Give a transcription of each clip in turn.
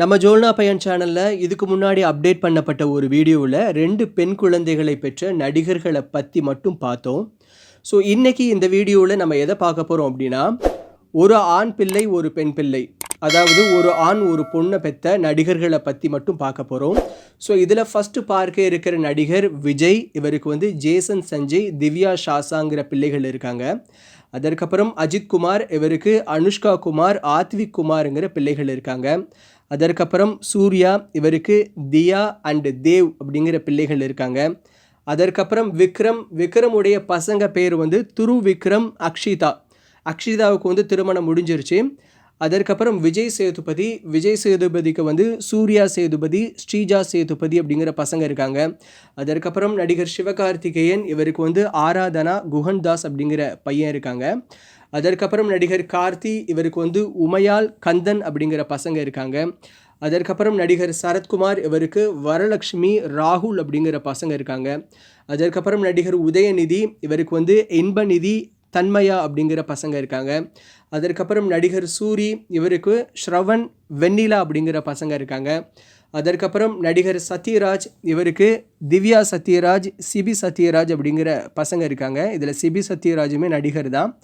நம்ம ஜோல்னா பையன் சேனலில் இதுக்கு முன்னாடி அப்டேட் பண்ணப்பட்ட ஒரு வீடியோவில் ரெண்டு பெண் குழந்தைகளை பெற்ற நடிகர்களை பற்றி மட்டும் பார்த்தோம். ஸோ இன்றைக்கி இந்த வீடியோவில் நம்ம எதை பார்க்க போகிறோம் அப்படின்னா ஒரு ஆண் பிள்ளை ஒரு பெண் பிள்ளை. அதாவது ஒரு ஆண் ஒரு பொண்ணை பெற்ற நடிகர்களை பற்றி மட்டும் பார்க்க போகிறோம் ஸோ இதில் ஃபஸ்ட்டு பார்க்க இருக்கிற நடிகர் விஜய் இவருக்கு வந்து ஜேசன் சஞ்சய் திவ்யா ஷாசாங்கிற பிள்ளைகள் இருக்காங்க. அதற்கப்புறம் அஜித் குமார் இவருக்கு அனுஷ்கா குமார் ஆத்விக் குமாருங்கிற பிள்ளைகள் இருக்காங்க. அதற்கப்புறம் சூர்யா இவருக்கு தியா அண்டு தேவ் அப்படிங்கிற பிள்ளைகள் இருக்காங்க. அதற்கப்புறம் விக்ரம் விக்ரமுடைய பசங்க பேர் வந்து துரு விக்ரம் அக்ஷிதா. அக்ஷிதாவுக்கு வந்து திருமணம் முடிஞ்சிருச்சு. அதற்கப்புறம் விஜய் சேதுபதி விஜய் சேதுபதிக்கு வந்து சூர்யா சேதுபதி ஸ்ரீஜா சேதுபதி அப்படிங்கிற பசங்க இருக்காங்க. அதற்கப்புறம் நடிகர் சிவகார்த்திகேயன் இவருக்கு வந்து ஆராதனா குஹன்தாஸ் அப்படிங்கிற பையன் இருக்காங்க. அதற்கப்புறம் நடிகர் கார்த்தி இவருக்கு வந்து உமையால் கந்தன் அப்படிங்கிற பசங்க இருக்காங்க. அதற்கப்புறம் நடிகர் சரத்குமார் இவருக்கு வரலட்சுமி ராகுல் அப்படிங்கிற பசங்க இருக்காங்க. அதற்கப்புறம் நடிகர் உதயநிதி இவருக்கு வந்து இன்பநிதி தன்மயா அப்படிங்கிற பசங்க இருக்காங்க. அதற்கப்புறம் நடிகர் சூரி இவருக்கு ஸ்ரவன் வெண்ணிலா அப்படிங்கிற பசங்க இருக்காங்க. அதற்கப்புறம் நடிகர் சத்யராஜ் இவருக்கு திவ்யா சத்யராஜ் சிபி சத்யராஜ் அப்படிங்கிற பசங்க இருக்காங்க. இதில் சிபி சத்யராஜுமே நடிகர் தான்.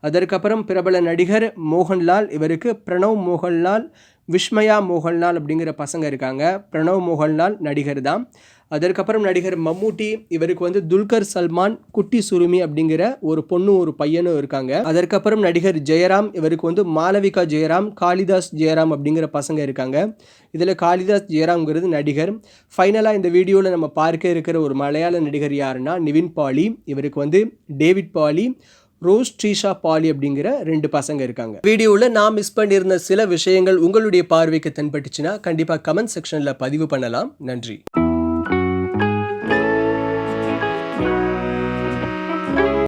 அதற்கப்புறம் பிரபல நடிகர் மோகன்லால் இவருக்கு பிரணவ் மோகன்லால் விஷ்மயா மோகன்லால் அப்படிங்கிற பசங்க இருக்காங்க. பிரணவ் மோகன்லால் நடிகர் தான். அதற்கப்புறம் நடிகர் மம்மூட்டி இவருக்கு வந்து துல்கர் சல்மான் குட்டி சுருமி அப்படிங்கிற ஒரு பொண்ணும் ஒரு பையனும் இருக்காங்க. அதற்கப்புறம் நடிகர் ஜெயராம் இவருக்கு வந்து மாளவிகா ஜெயராம் காளிதாஸ் ஜெயராம் அப்படிங்கிற பசங்க இருக்காங்க. இதில் காளிதாஸ் ஜெயராம்ங்கிறது நடிகர். ஃபைனலாக இந்த வீடியோவில் நம்ம பார்க்க இருக்கிற ஒரு மலையாள நடிகர் யாருன்னா நிவின் பாலி. இவருக்கு வந்து டேவிட் பாலி. ரோஸ் ட்ரீஷா பாலி அப்படிங்கிற ரெண்டு பசங்க இருக்காங்க. வீடியோவில் நான் மிஸ் பண்ணியிருந்த சில விஷயங்கள் உங்களுடைய பார்வைக்கு தென்பட்டுச்சுன்னா கண்டிப்பாக கமெண்ட் செக்ஷனில் பதிவு பண்ணலாம். நன்றி.